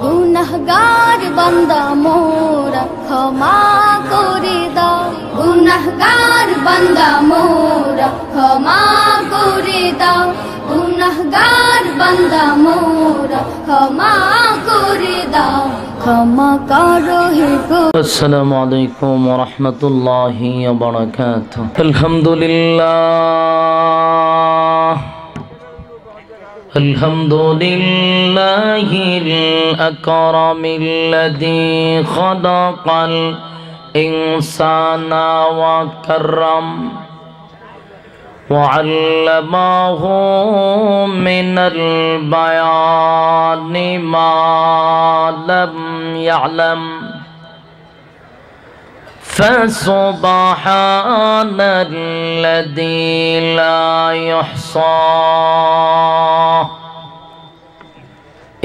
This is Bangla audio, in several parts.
গুনাহগার বান্দা মোরা ক্ষমা করে দাও গুনাহগার বান্দা মোরা ক্ষমা করে দাও গুনাহগার বান্দা মোরা ক্ষমা করে দাও ক্ষমা করো হে গো السلام عليكم ورحمة الله وبركاته الحمد لله الحمد لله الأكرم الذي خلق الإنسان وكرم وعلمه من البيان ما لم يعلم فسبحان الذي لا يحصى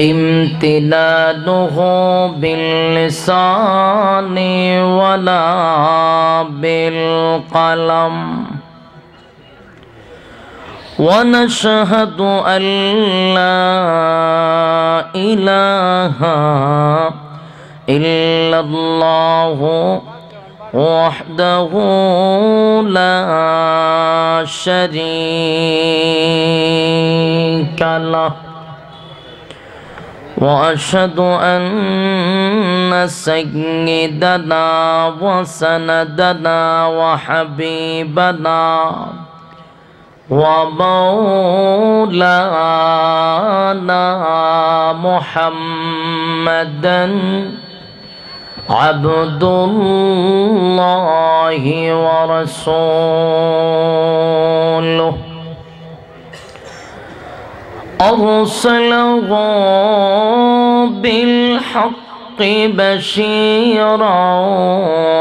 امتنانه باللسان ولا بالقلم ونشهد أن لا إله إلا الله وحده لا شريك له. وأشهد أن سيدنا وسندنا وحبيبنا ومولانا محمدا عبد الله ورسوله. أرسله بالحق بشيرا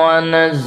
ونذيرا.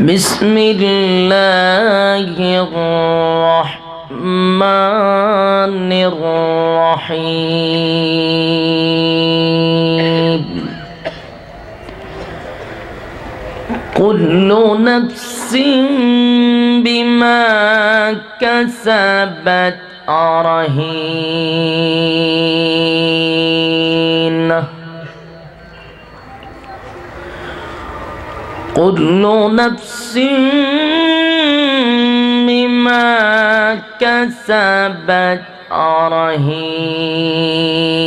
بسم الله الرحمن الرحيم. كل نفس بما كسبت رهينه كل نفس بما كسبت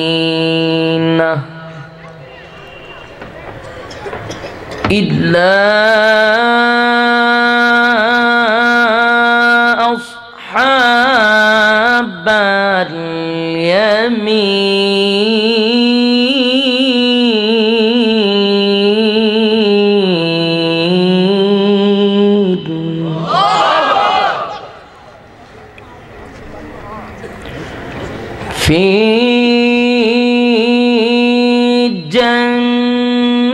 رهينه إلا أصحاب اليمين في جنات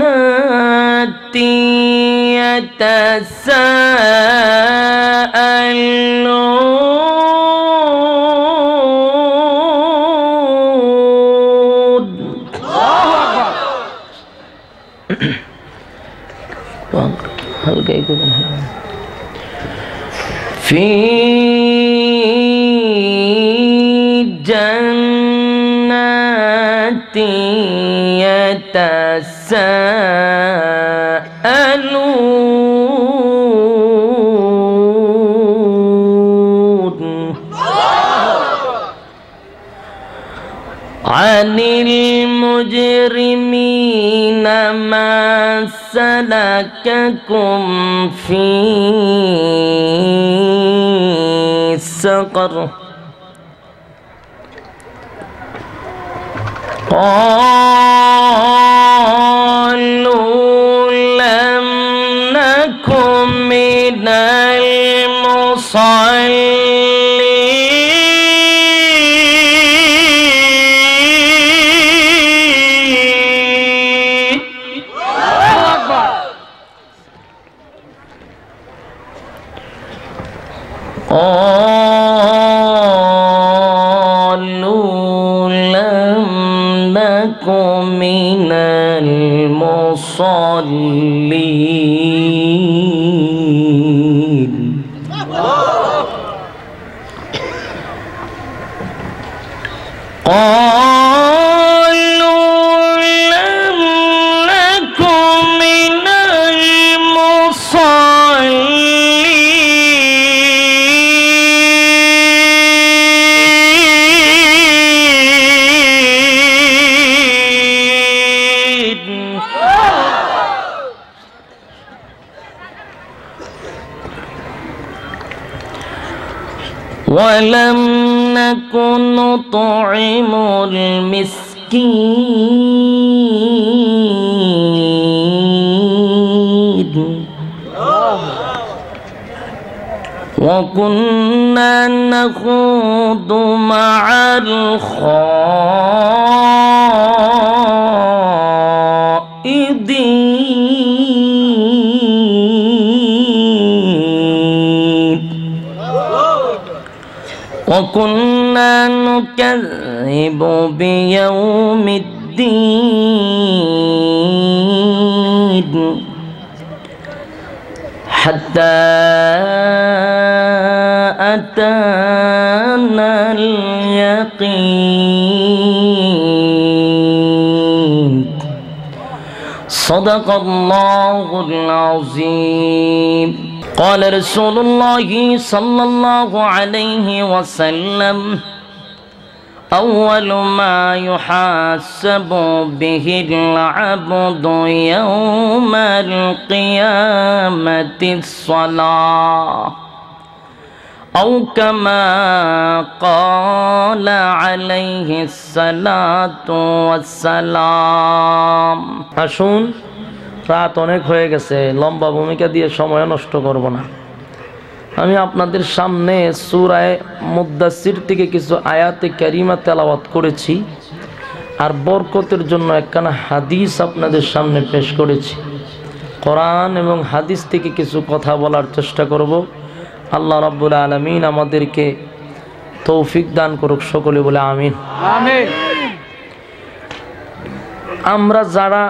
يتساءلون. الله أكبر. في يتساءلون عن المجرمين ما سلككم في سقر قالوا Oh ولم نكن نطعم المسكين وكنا نخوض مع الخائضين وكنا نكذب بيوم الدين حتى أتانا اليقين. صدق الله العظيم. قال رسول الله صلى الله عليه وسلم أول ما يحاسب به العبد يوم القيامة الصلاة أو كما قال عليه الصلاة والسلام. أشون রাত অনেক হয়ে গেছে লম্বা ভূমিকা দিয়ে সময় নষ্ট করব না। আমি আপনাদের সামনে সুরায় মুদাসির থেকে কিছু আয়াতে ক্যারিমা তেলাওয়াত করেছি আর বরকতের জন্য একখানা হাদিস আপনাদের সামনে পেশ করেছি। কোরআন এবং হাদিস থেকে কিছু কথা বলার চেষ্টা করব। আল্লাহ রাব্বুল আলমিন আমাদেরকে তৌফিক দান করুক সকলে বলে আমিন। আমরা যারা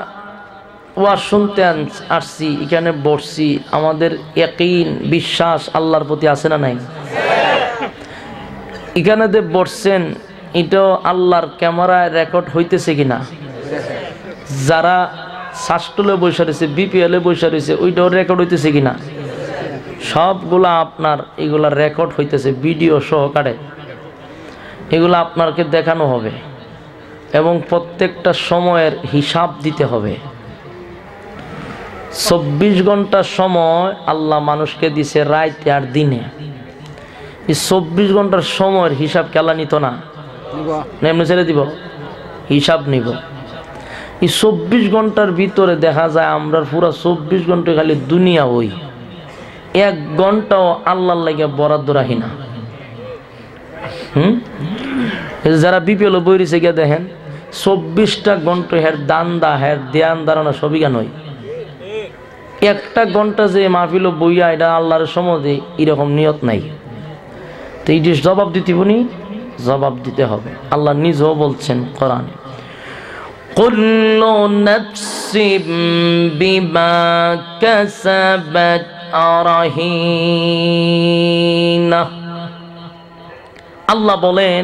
ওয়াজ শুনতে আসছি, এখানে বসছি। আমাদের একইন বিশ্বাস আল্লাহর প্রতি আছে না নাই? এখানে যে বসছেন, এটাও আল্লাহর ক্যামেরায় রেকর্ড হইতেছে কিনা? যারা শাস্টলে বসে রয়েছে, বিপিএলে বসে রয়েছে, ওইটাও রেকর্ড হইতেছে কিনা? সবগুলা আপনার এগুলা রেকর্ড হইতেছে, ভিডিও সহকারে। এগুলো আপনাকে দেখানো হবে এবং প্রত্যেকটা সময়ের হিসাব দিতে হবে। চব্বিশ ঘণ্টা সময় আল্লাহ মানুষকে দিছে রাইতে আর দিনে। এই চব্বিশ ঘণ্টার সময়ের হিসাব কেলা নিত না? এমনি ছেড়ে দিব? হিসাব নিব। এই চব্বিশ ঘণ্টার ভিতরে দেখা যায় আমরা পুরো চব্বিশ ঘণ্টা খালি দুনিয়া হই এক ঘন্টাও আল্লাহর লাগে বরাদ্দ রাখি না। হুম? যারা বিপিএল বই রয়েছে গিয়ে দেখেন চব্বিশটা ঘণ্টা হের দান্দা হের ধ্যান ধারণা সবই কেন হয়। একটা ঘন্টা যে মাহফিল বইয়া এটা আল্লাহর সমাজে এরকম নিয়ত নাই তো এই যে জবাব দিতে বনি জবাব দিতে হবে আল্লাহ নিজেও বলছেন কোরআনে كل نفس بما كسبت رهينة আল্লাহ বলেন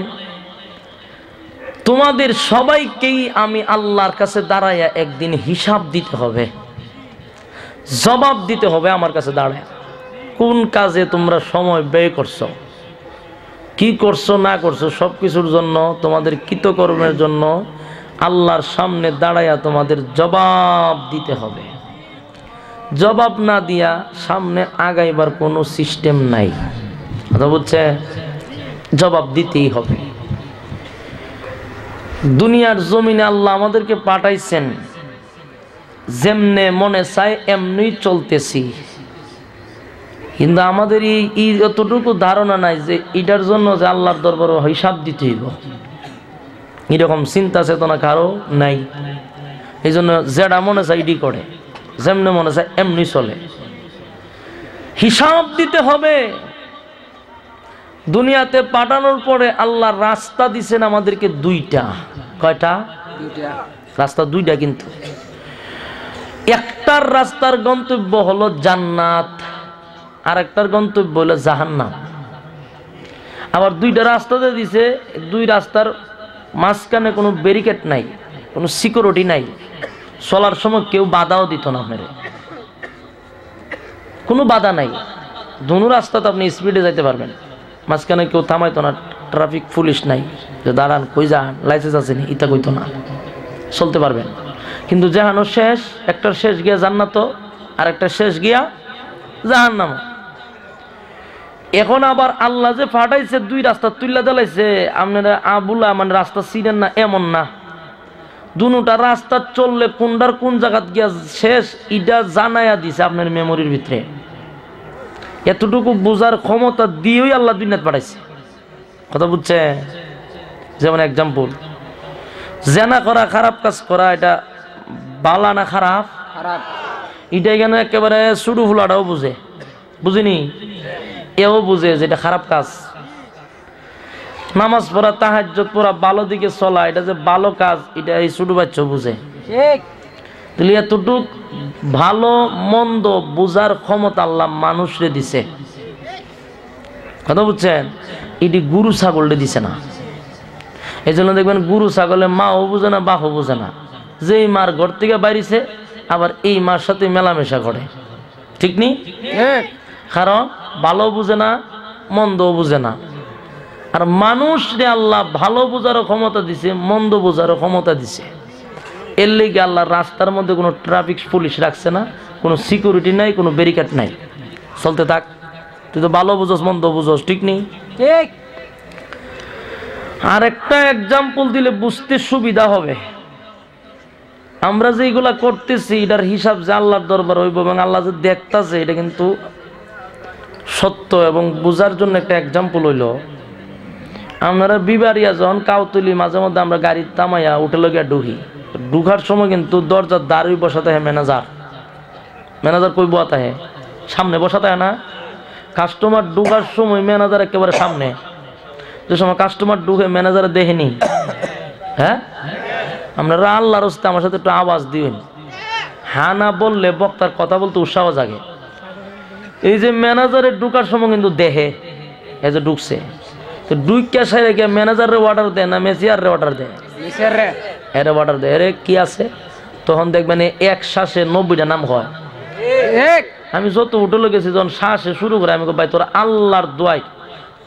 তোমাদের সবাইকেই আমি আল্লাহর কাছে দাঁড়াইয়া একদিন হিসাব দিতে হবে জবাব দিতে হবে আমার কাছে দাঁড়ায়। কোন কাজে তোমরা সময় ব্যয় করছ? কি করছ, না করছ সব কিছুর জন্য, তোমাদের কৃতকর্মের জন্য আল্লাহর সামনে দাঁড়াইয়া তোমাদের জবাব দিতে হবে। জবাব না দিয়া সামনে আগাইবার কোনো সিস্টেম নাই। কথা বুঝছে জবাব দিতেই হবে। দুনিয়ার জমিনে আল্লাহ আমাদেরকে পাঠাইছেন। যেমনে মনে চায় এমনি চলতেছি। কিন্তু আমাদের এই এতটুকু ধারণা নাই যে এটার জন্য যে আল্লাহর দরবার হিসাব দিতে হইব। এরকম চিন্তা চেতনা কারও নাই। এই জন্য যেটা মনে চায় ইডি করে। যেমনে মনে চায় এমনি চলে। হিসাব দিতে হবে। দুনিয়াতে পাঠানোর পরে আল্লাহ রাস্তা দিছেন আমাদেরকে দুইটা। কয়টা? রাস্তা দুইটা কিন্তু। একটার রাস্তার গন্তব্য হলো জান্নাত আর একটার গন্তব্য হলো জাহান্নাম। আবার দুইটা রাস্তাতে দিছে, দুই রাস্তার মাঝখানে কোনো ব্যারিকেড নাই, কোনো সিকিউরিটি নাই। চলার সময় কেউ বাধাও দিত না মেরে কোনো বাধা নাই। দুনো রাস্তাতে আপনি স্পিডে যাইতে পারবেন। মাঝখানে কেউ থামাইতো না ট্রাফিক পুলিশ নাই যে, দাঁড়ান, কই যান? লাইসেন্স আছে নি? ইতা কইতো না। চলতে পারবেন। কিন্তু জাহানো শেষ, একটার শেষ গিয়া জান্নাত আর একটা শেষ গিয়া জাহান্নাম এখন আবার আল্লাহ যে ফাটাইছে, দুই রাস্তা তুল্লা দিলাইছে আপনারা আবুলা মানে রাস্তা চিনেন না, এমন না। দুটা রাস্তা চললে কোনটার কোন জায়গাত গিয়া শেষ, ইটা জানাইয়া দিছে আপনার মেমোরির ভিতরে। এতটুকু বোঝার ক্ষমতা দিয়েই আল্লাহ দুনিয়াত পাঠাইছে। কথা বুঝছে যেমন এক্সাম্পল জেনা করা, খারাপ কাজ করা, এটা বালা না খারাপ? খারাপ। এটা কেন একেবারে সুডু ফুলাটাও বুঝে? বুঝিনি? এও বুঝে যে এটা খারাপ কাজ। নামাজ পড়া তাহাজ্জত পড়া ভালো দিকে চলা এটা যে ভালো কাজ এটা এই ছোট বাচ্চা বুঝে। তাহলে এতটুক ভালো মন্দ বুঝার ক্ষমতা আল্লাহ মানুষরে দিছে। কথা বুঝছেন? এটি গুরু ছাগলরে দিছে না। এই জন্য দেখবেন গুরু ছাগলে মাও বুঝে না বাপও বুঝে না। যেই মার ঘর থেকে বাইরিছে আবার এই মার সাথে মেলামেশা করে। ঠিক নি? কারণ ভালো বুঝে না মন্দও বুঝে না। আর মানুষ রে আল্লাহ ভালো বোঝারও ক্ষমতা দিছে মন্দ বোঝারও ক্ষমতা দিছে। এর লেগে আল্লাহ রাস্তার মধ্যে কোনো ট্রাফিক পুলিশ রাখছে না কোনো সিকিউরিটি নাই কোনো ব্যারিকেড নাই। চলতে থাক। তুই তো ভালো বুঝোস মন্দ বুঝোস ঠিক নেই ঠিক। আর একটা এক্সাম্পল দিলে বুঝতে সুবিধা হবে। আমরা যে এগুলা করতেছি, এটার হিসাব যে আল্লাহর দরবার হইব এবং আল্লাহ যে দেখতাছে, এটা কিন্তু সত্য এবং বোঝার জন্য একটা এক্সাম্পল হইল। আমরা বিবারিয়া যখন কাউতুলি মাঝে মধ্যে আমরা গাড়ি তামাইয়া উঠে লগিয়া ঢুকি। ঢুকার সময় কিন্তু দরজার দাঁড়ি বসাতে হয় ম্যানেজার ম্যানেজার কই বসাতে হয়? সামনে বসাতে হয় না। কাস্টমার ঢুকার সময় ম্যানেজার একেবারে সামনে। যে সময় কাস্টমার ঢুকে ম্যানেজার দেখেনি হ্যাঁ? আপনারা আল্লাহর হস্তে আমার সাথে একটু আওয়াজ দিবেন। হ্যাঁ না বললে বক্তার কথা বলতে উৎসাহ জাগে। এই যে ম্যানেজারের ঢুকার সময় কিন্তু দেহে এই যে ঢুকছে। তো ডুইকা সাইডে গিয়ে ম্যানেজারের অর্ডার দেয় না মেসিয়ারের অর্ডার দেয়? রে এরে অর্ডার দেয়। এরে কি আছে? তখন দেখবেন এক শ্বাসে নব্বইটা নাম হয়। আমি যত উঠে গেছি যখন শ্বাসে শুরু করে আমি ভাই তোর আল্লাহর দোয়াই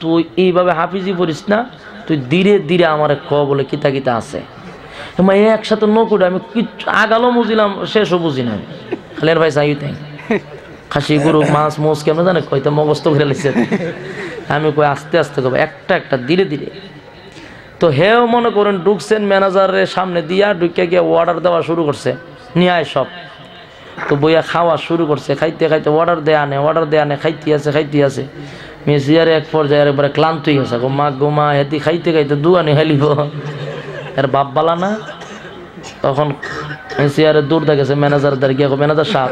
তুই এইভাবে হাফিজি পড়িস না তুই ধীরে ধীরে আমার ক বলে কিতা কিতা আছে। মা একসাথে নকুটে আমি কিচ্ছু আগালো বুঝিলাম, শেষও বুঝি না আমি। খালি আর ভাই চাই তাই। খাসি, গরু, মাছ, মোষ কেমন জানে? কইতে মগস্ত ঘুরে লাগছে আমি কই আস্তে আস্তে কব একটা একটা, ধীরে ধীরে। তো হেও মনে করেন ঢুকছেন ম্যানেজারের সামনে দিয়া, ঢুকে গিয়ে অর্ডার দেওয়া শুরু করছে। নিয়ে সব। তো বইয়া খাওয়া শুরু করছে। খাইতে খাইতে অর্ডার দেয়া আনে অর্ডার দেয়া আনে খাইতে আছে খাইতে আছে। মেসিয়ারে এক পর্যায়ে একবারে ক্লান্তই গেছে গো মা গো মা, হেতি খাইতে খাইতে দু দুয়ানি হেলিব এর বাপ বালা না? তখন মেসিয়ারে দূর দেখেছে ম্যানেজার দাঁড়িয়ে গিয়ে ম্যানেজার সাপ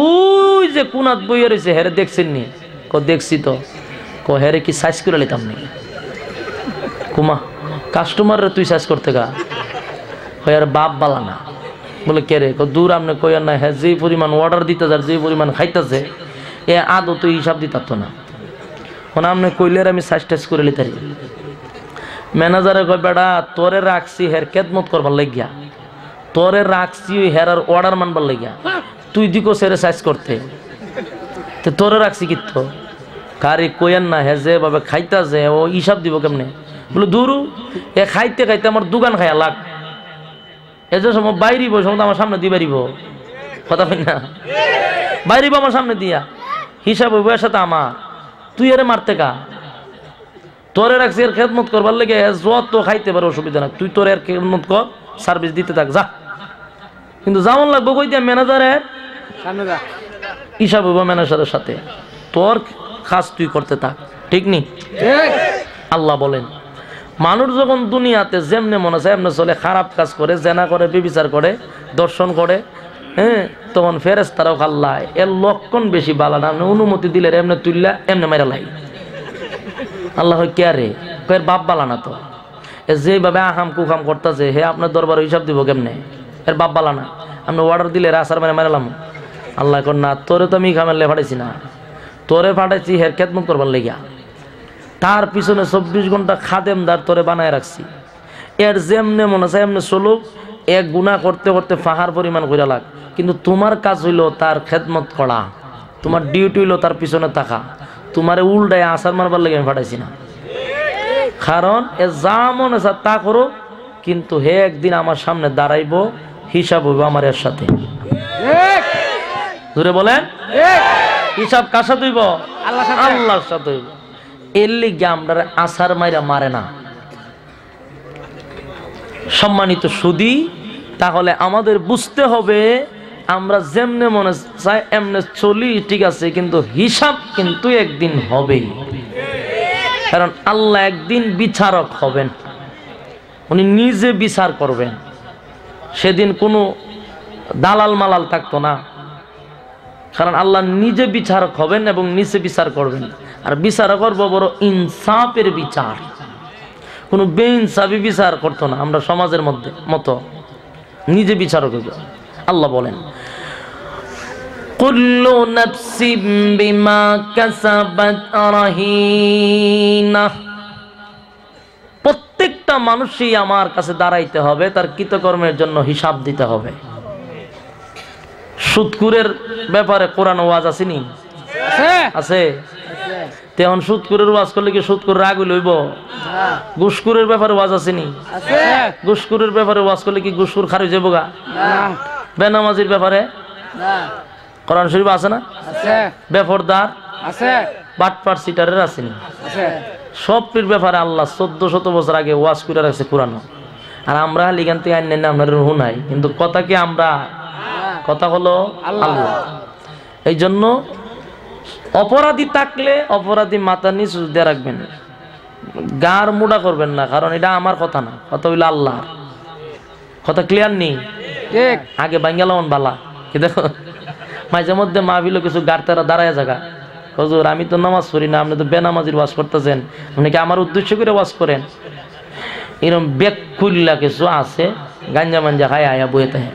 ওই যে কুনাত বইয়ে রয়েছে হেরে দেখছেন নি? ক দেখছি তো। ক হেরে কি সাইজ করে নিতাম নি? কুমা কাস্টমাররে তুই সাইজ করতে গা? আর বাপ বালা না। বলে, কে রে? দূর আপনি কইয়ার না হ্যাঁ যে পরিমাণ অর্ডার দিতে যার যে পরিমাণ খাইতেছে, এ আদৌ তুই হিসাব দিতার না। এখন আপনি কইলে আমি সাইজ টাইজ করে লিতারি ম্যানেজারে কয় বেটা তোরে রাখছি হের কেদমত করবার লাগিয়া। তোরে রাখছি ওই হেরার অর্ডার মানবার লাগিয়া। তুই দিকো সেরে সাইজ করতে। তো তোরে রাখছি কিত্ত কারি কইয়ান না, হে যে বাবা খাইতাছে, ও হিসাব দিব কেমনে? বলে, দূরু, এ খাইতে খাইতে আমার দোকান খাইয়া লাগ। এ যে সময় বাইরিব সময় আমার সামনে দিয়ে বাড়িব কথা বলি না? বাইরিব আমার সামনে দিয়া। হিসাব হইব এর সাথে আমার। তুই এরে মারতে কা? তোরে রাখছি এর খেদমত করবার লেগে এ যত খাইতে পারে অসুবিধা না তুই তোর এর খেদমত কর সার্ভিস দিতে থাক যা। কিন্তু যেমন লাগবো কই দিয়া যা। হিসাব হইব ম্যানেজারের সাথে। তোর কাজ তুই করতে থাক ঠিক নি? আল্লাহ বলেন মানুষ যখন দুনিয়াতে যেমনে মনে চায় এমনি চলে খারাপ কাজ করে জেনা করে বিবিচার করে দর্শন করে হ্যাঁ তখন ফেরেস তারাও খাল্লায়। এর লক্ষণ বেশি বালা না অনুমতি দিলে এমনি তুললা এমনি মেরা লাই। আল্লাহ হয় কে রে এর বাপ বালা না তো। এ যেভাবে আহাম কুকাম করতেছে, হে আপনার দরবার হিসাব দিব কেমনে? এর বাপ বালা না। আপনি অর্ডার দিলে রাসার মানে মেরালাম। আল্লাহ কর না, তোরে তো আমি খামেলে ফাটাইছি না। তোরে ফাটাইছি হের খেদমত করবার লেগিয়া। তার পিছনে চব্বিশ ঘণ্টা খাদেমদার তোরে বানায় রাখছি। এর যেমনে মনে আছে, এমনি চলুক। এক গুণা করতে করতে ফাহার পরিমাণ করে লাগ। কিন্তু তোমার কাজ হইল তার খেদমত করা। তোমার ডিউটি হইল তার পিছনে থাকা। তোমারে উল্টায় আসার মারবার লেগে আমি ফাটাইছি না। কারণ এ যা মনে তা করো কিন্তু হে একদিন আমার সামনে দাঁড়াইব হিসাব হইব আমার এর সাথে। ধরে বলেন? হিসাব কার সাথে হইব। আল্লাহর সাথে। হইব। এর লিগে আমরা আসার মাইরা মারে না। সম্মানিত সুদী তাহলে আমাদের বুঝতে হবে আমরা যেমনে মনে চাই, এমনে চলি, ঠিক আছে, কিন্তু হিসাব কিন্তু একদিন হবেই। কারণ আল্লাহ একদিন বিচারক হবেন। উনি নিজে বিচার করবেন। সেদিন কোনো দালাল মালাল থাকতো না। কারণ আল্লাহ নিজে বিচারক হবেন এবং নিজে বিচার করবেন। আর বিচারক করব বড় ইনসাফের বিচার। কোনো বেইনসাফি বিচার করতো না, আমরা সমাজের মধ্যে, মতো। নিজে বিচারক আল্লাহ বলেন কুল্লু নাফসিম বিমা প্রত্যেকটা মানুষই আমার কাছে দাঁড়াইতে হবে, তার কৃতকর্মের জন্য হিসাব দিতে হবে। সুদকুরের ব্যাপারে কোরআন ওয়াজ আসেনি? আছে? তেমন সুদকুরের ওয়াজ করলে কি সুদকুর রাগ লইব গুসকুরের ব্যাপারে ওয়াজ আসেনি? গুসকুরের ব্যাপারে ওয়াজ করলে কি গুসকুর খারি যাব গা? বেনামাজির ব্যাপারে? কোরআন শরীফ আছে না? বেফরদার? আছে। বাটপার সিটারের আসেনি আছে। সবটির ব্যাপারে আল্লাহ চোদ্দ শত বছর আগে ওয়াজ করে রাখছে কোরআন। আর আমরা লিগান থেকে আইন আপনার হুনাই কিন্তু কথা কি আমরা? কথা হলো আল্লাহ। আল্লাহ। এই জন্য অপরাধী থাকলে অপরাধী মাথা নিচ দিয়ে রাখবেন। গার মুড়া করবেন না কারণ এটা আমার কথা না। কথা হইল আল্লাহর। কথা ক্লিয়ার নেই? আগে বাঙ্গালামন বালা। কি দেখো? মাঝে মধ্যে মা বিলো কিছু গাড়তারা দাঁড়ায় জায়গা হজুর আমি তো নামাজ পড়ি না আপনি তো বেনামাজির ওয়াজ করতেছেন। আপনি কি আমার উদ্দেশ্য করে ওয়াজ করেন? এরকম বেগ খুললা কিছু আছে গাঞ্জা মাঞ্জা খায় আয়া বইয়ে থাকে।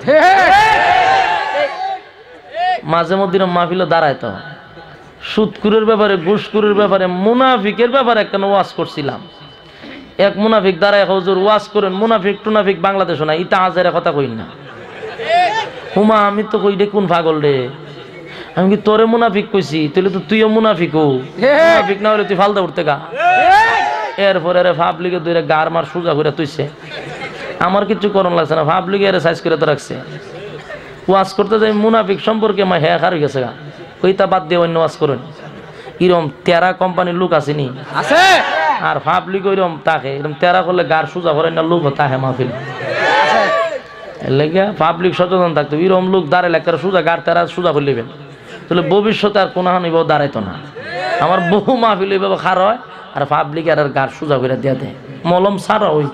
মাঝে মধ্যে এরকম মাহফিলে দাঁড়ায় তো। সুদকুরের ব্যাপারে ঘুষকুরের ব্যাপারে মুনাফিকের ব্যাপারে একটা ওয়াজ করছিলাম। এক মুনাফিক দাঁড়ায় হজুর ওয়াজ করেন মুনাফিক টুনাফিক বাংলাদেশ না ইটা আজের কথা কই না। হুমা আমি তো কই রে কোন পাগল রে? আমি কি তোরে মুনাফিক কইছি? তাহলে তো তুইও মুনাফিক হো মুনাফিক না হলে তুই ফালদা উঠতে গা। এরপরে রে ফাবলিকে দুইরে গার মার সোজা করে তুইছে। আমার কিছু করণ লাগছে না। ফাবলিকে এর সাইজ করে তো রাখছে। ওয়াজ করতে যাই মুনাফিক সম্পর্কে মা হ্যাঁ হার গেছে গা। ওইটা বাদ দিয়ে অন্য ওয়াজ করুন। এরম তেরা কোম্পানির লোক আসেনি আছে। আর পাবলিক ওইরকম তাকে। এরকম তেরা করলে গার সোজা করে না লোক তাহে মাহফিল লেগে পাবলিক সচেতন থাকতো এরকম লোক দাঁড়াইলে একটা সোজা গার তেরা সোজা করে নেবেন। তাহলে ভবিষ্যতে আর কোনো হানি দাঁড়াইতো না। আমার বহু মাহফিল এইভাবে খার হয়, আর পাবলিক আর গার সোজা করে দিয়ে দেয়। মলম সারা ওই।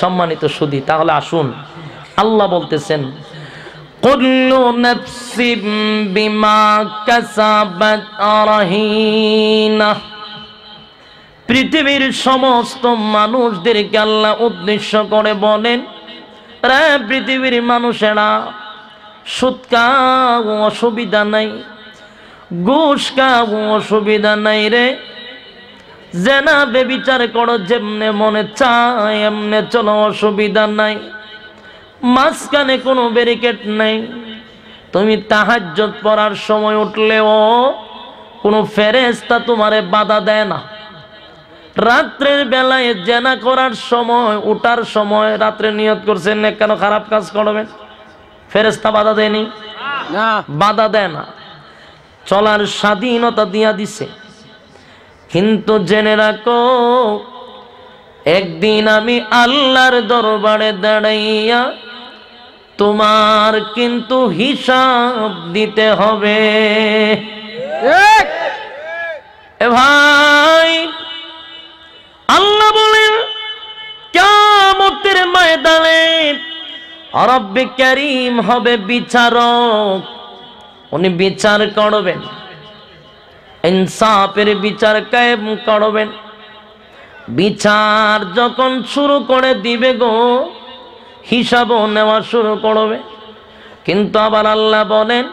সম্মানিত সুদী, তাহলে আসুন। আল্লাহ বলতেছেন, কুল্লু নাফসিম বিমা কাসাবাত রাহিনা পৃথিবীর সমস্ত মানুষদেরকে আল্লাহ উদ্দেশ্য করে বলেন, রে পৃথিবীর মানুষেরা সুদ অসুবিধা নাই। ঘুষ খাও, অসুবিধা নাই রে। জেনা বেবিচার করো, যেমনে মনে চায়, এমনে চলো, অসুবিধা নাই। মাঝখানে কোনো ব্যারিকেড নাই। তুমি তাহাজ্জত পড়ার সময় উঠলেও কোনো ফেরেস্তা তোমারে বাধা দেয় না। রাত্রের বেলায় জেনা করার সময়, উঠার সময় রাত্রে নিয়ত করছেন কেন খারাপ কাজ করবেন? ফেরেস্তা বাধা দেয়নি? বাধা দেয় না। চলার স্বাধীনতা দিয়া দিছে। কিন্তু জেনে রাখো একদিন আমি আল্লাহর দরবারে দাঁড়াইয়া তোমার কিন্তু হিসাব দিতে হবে। এ ভাই আল্লাহ বলেন কিয়ামতের ময়দানে রব্বে করিম হবে বিচারক। উনি বিচার করবেন। ইনসাফের বিচার কায়েম করবেন। বিচার যখন শুরু করে দিবে গো, হিসাবও নেওয়া শুরু করবে। কিন্তু আবার আল্লাহ বলেন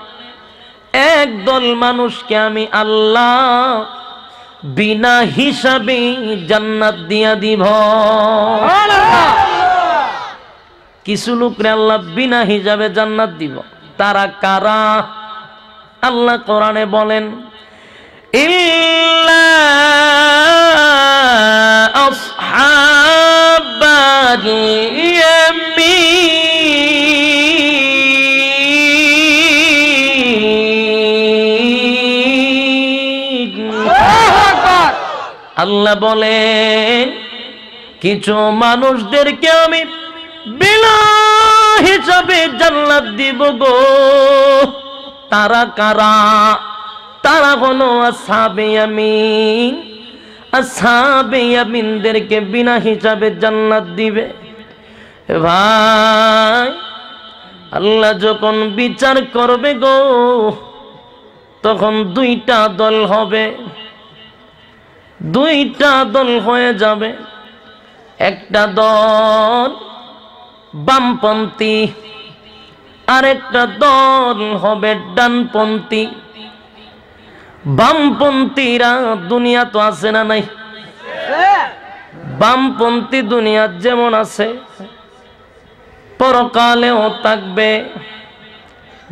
একদল মানুষকে আমি আল্লাহ বিনা হিসাবে জান্নাত দিয়া দিব। কিছু লোকরে আল্লাহ বিনা হিসাবে জান্নাত দিব। তারা কারা? আল্লাহ কোরআনে বলেন আল্লাহ বলেন কিছু মানুষদেরকে আমি হিসাবে জান্নাত দিব গো। তারা কারা? তারা হলো আসাবে আমিন আসাবে আমিনদেরকে বিনা হিসাবে জান্নাত দিবে। ভাই, আল্লাহ যখন বিচার করবে গো, তখন দুইটা দল হবে। দুইটা দল হয়ে যাবে। একটা দল বামপন্থী। আরেকটা দল হবে ডানপন্থী। বামপন্থীরা দুনিয়া তো আছে না নাই? বামপন্থী দুনিয়া যেমন আছে, পরকালেও থাকবে।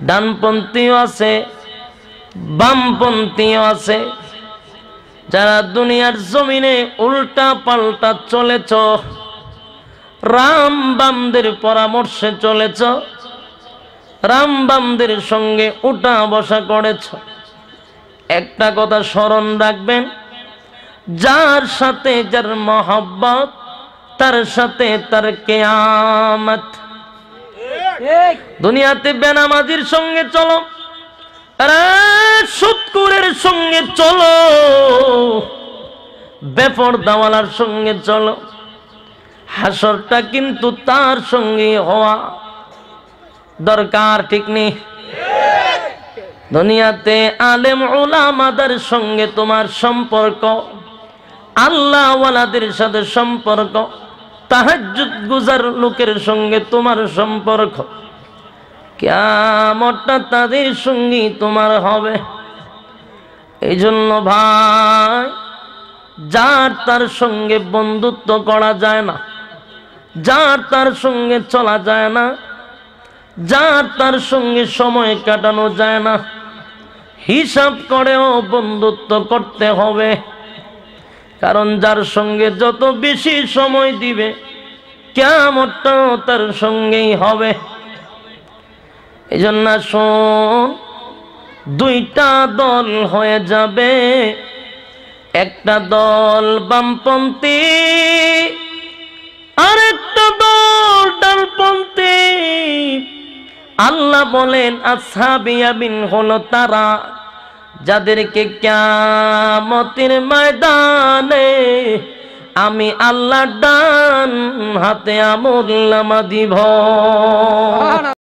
ডানপন্থীও আছে, বামপন্থীও আছে। যারা দুনিয়ার জমিনে উল্টা পাল্টা চলেছ রাম বামদের পরামর্শে চলেছ রাম বামদের সঙ্গে উঠা বসা করেছ। একটা কথা স্মরণ রাখবেন, যার সাথে যার মহব্বত, তার সাথে তার কেয়ামত। দুনিয়াতে বেনামাজির সঙ্গে চলো সুৎকুরের সঙ্গে চলো বেপর দাওয়ালার সঙ্গে চলো। হাসরটা কিন্তু তার সঙ্গে হওয়া দরকার, ঠিক নেই? দুনিয়াতে আলেম ওলামাদের সঙ্গে তোমার সম্পর্ক, আল্লাহওয়ালাদের সাথে সম্পর্ক, তাহাজ্জুদ গুজার লোকের সঙ্গে তোমার সম্পর্ক। কেমনটা তাদের সঙ্গী তোমার হবে। এই জন্য ভাই, যার তার সঙ্গে বন্ধুত্ব করা যায় না। যার তার সঙ্গে চলা যায় না, যার তার সঙ্গে সময় কাটানো যায় না। হিসাব করেও বন্ধুত্ব করতে হবে, কারণ যার সঙ্গে যত বেশি সময় দিবে কেমনটাও তার সঙ্গেই হবে। এই জন্য শোন, দুইটা দল হয়ে যাবে, একটা দল বামপন্থী আল্লাহ বলেন আসহাবিয়াবিন হলো তারা যাদেরকে ক্যামতের ময়দানে আমি আল্লাহ ডান হাতে আমল নামা দিব।